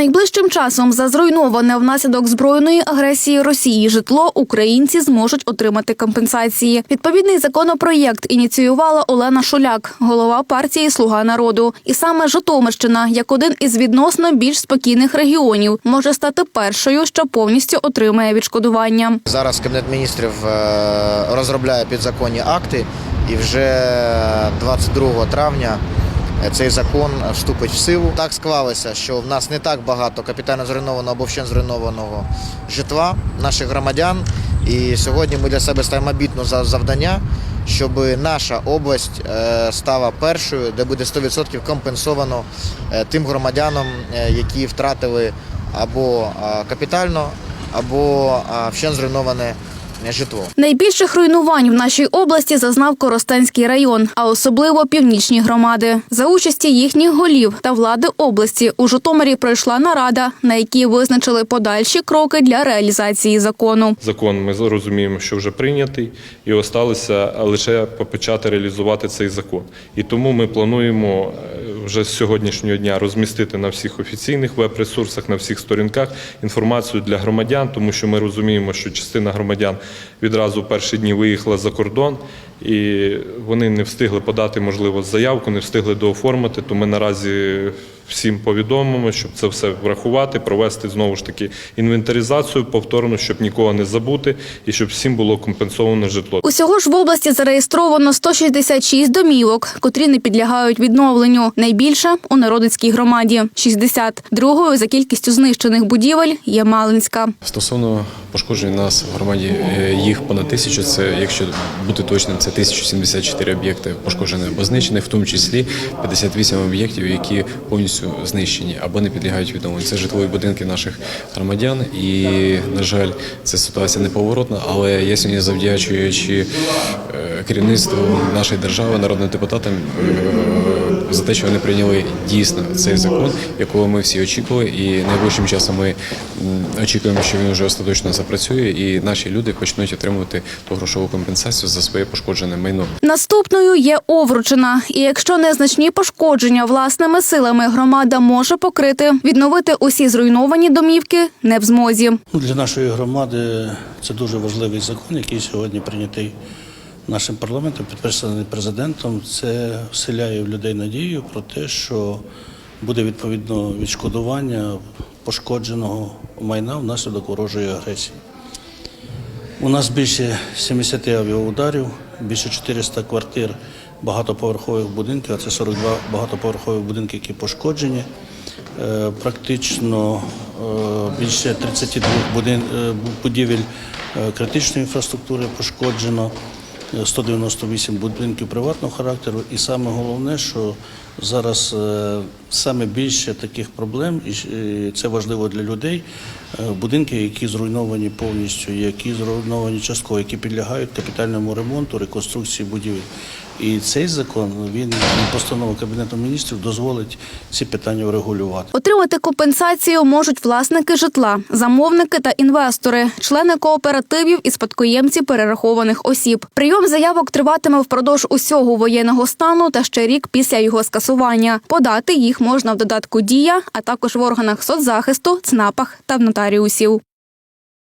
Найближчим часом за зруйноване внаслідок збройної агресії Росії житло українці зможуть отримати компенсації. Відповідний законопроєкт ініціювала Олена Шуляк, голова партії Слуга народу. І саме Житомирщина, як один із відносно більш спокійних регіонів, може стати першою, що повністю отримає відшкодування. Зараз Кабінет міністрів е, розробляє підзаконні акти, і вже 22 травня е, цей закон вступить в силу. Так склалося, що в нас не так багато капітально зруйнованого або вщент зруйнованого житла наших громадян. І сьогодні ми для себе ставимо за- завдання, щоб наша область е, стала першою, де буде 100% компенсовано е, тим громадянам, е, які втратили або капітально, або вщент зруйноване житло. Найбільших руйнувань в нашій області зазнав Коростенський район, а особливо північні громади. За участі їхніх голів та влади області у Житомирі пройшла нарада, на якій визначили подальші кроки для реалізації закону. Закон ми розуміємо, що вже прийнятий, і осталося лише почати реалізувати цей закон. І тому ми плануємо е, вже з сьогоднішнього дня розмістити на всіх офіційних веб-ресурсах, на всіх сторінках інформацію для громадян, тому що ми розуміємо, що частина громадян відразу перші дні виїхала за кордон. І вони не встигли подати, можливо, заявку, не встигли дооформити. То ми наразі всім повідомимо, щоб це все врахувати, провести знову ж таки інвентаризацію повторно, щоб нікого не забути і щоб всім було компенсовано житло. Усього ж в області зареєстровано 166 домівок, котрі не підлягають відновленню. Найбільше у Народицькій громаді 60. Другою за кількістю знищених будівель є Малинська. Стосовно пошкоджень нас в громаді е, їх понад тисячу. Це, якщо бути точним, це 1074 об'єкти пошкоджені або знищені, в тому числі 58 об'єктів, які повністю знищені або не підлягають відновленню. Це житлові будинки наших громадян. І, на жаль, ця ситуація неповоротна, але я сьогодні завдячуючи е, керівництву нашої держави, народним депутатам е, за те, що вони прийняли дійсно цей закон, якого ми всі очікували, і найближчим часом ми очікуємо, що він вже остаточно запрацює, і наші люди почнуть отримувати ту грошову компенсацію за своє пошкоджене майно. Наступною є Овручина. І якщо незначні пошкодження власними силами громада може покрити, відновити усі зруйновані домівки не в змозі. Для нашої громади це дуже важливий закон, який сьогодні прийнятий нашим парламентом, підписаний президентом. Це вселяє в людей надію про те, що буде відповідно відшкодування пошкодженого майна внаслідок ворожої агресії. У нас більше 70 авіаударів, більше 400 квартир багатоповерхових будинків, а це 42 багатоповерхових будинки, які пошкоджені. Е, Практично е, більше 32 будин- е, будівель критичної інфраструктури пошкоджено. Е, 198 будинків приватного характеру, і саме головне, що зараз е, саме більше таких проблем, і це важливо для людей. Е, Будинки, які зруйновані повністю, які зруйновані частково, які підлягають капітальному ремонту, реконструкції будівель. І цей закон він постанова кабінету міністрів дозволить ці питання врегулювати. Отримати компенсацію можуть власники житла, замовники та інвестори, члени кооперативів і спадкоємці перерахованих осіб. Прийом заявок триватиме впродовж усього воєнного стану та ще рік після його скасування. Подати їх можна в додатку Дія, а також в органах соцзахисту, ЦНАПах та в voluntário o seu